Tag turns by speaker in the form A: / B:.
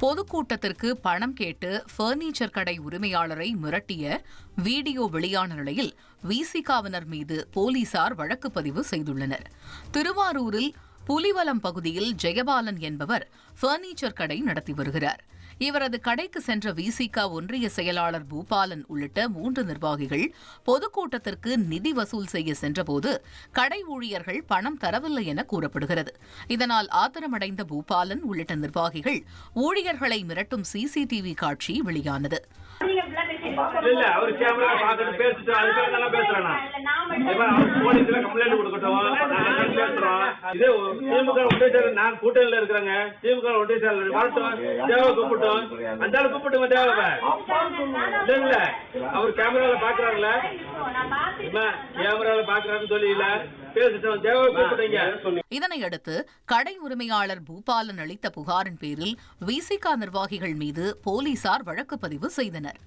A: பொதுக்கூட்டத்திற்கு பணம் கேட்டு பர்னிச்சர் கடை உரிமையாளரை மிரட்டிய வீடியோ வெளியான நிலையில் விசிகாவினர் மீது போலீசார் வழக்கு பதிவு செய்துள்ளனர். திருவாரூரில் புலிவலம் பகுதியில் ஜெயபாலன் என்பவர் பர்னிச்சர் கடை நடத்தி வருகிறார். இவரது கடைக்கு சென்ற விசிக ஒன்றிய செயலாளர் பூபாலன் உள்ளிட்ட மூன்று நிர்வாகிகள் பொதுக்கூட்டத்திற்கு நிதி வசூல் செய்ய சென்றபோது கடை ஊழியர்கள் பணம் தரவில்லை என கூறப்படுகிறது. இதனால் ஆத்திரமடைந்த பூபாலன் உள்ளிட்ட நிர்வாகிகள் ஊழியர்களை மிரட்டும் சிசிடிவி காட்சி வெளியானது.
B: இல்ல இல்ல அவர் கேமரா பாத்துட்டு பேசிட்டு அதுக்காக நல்லா பேசுறேன்? போலீஸ்ல கம்ப்ளைண்ட் கொடுக்கட்டும் பேசுறோம் இதே திமுக ஒன்றிய நான் கூட்டணியில இருக்கிறேங்க. திமுக ஒன்றிய செயலர் வரட்டும் தேவை கூப்பிட்டோம். அந்த ஆளு கூப்பிட்டுங்க தேவை இல்ல இல்ல அவர் கேமரால பாக்குறாருல கேமரால பாக்குறாருன்னு சொல்லி இல்ல பேசிட்டோம் தேவை கூப்பிட்டீங்க.
A: இதனையடுத்து கடை உரிமையாளர் பூபாலன் அளித்த புகாரின் பேரில் விசிக நிர்வாகிகள் மீது போலீசார் வழக்கு பதிவு செய்தனர்.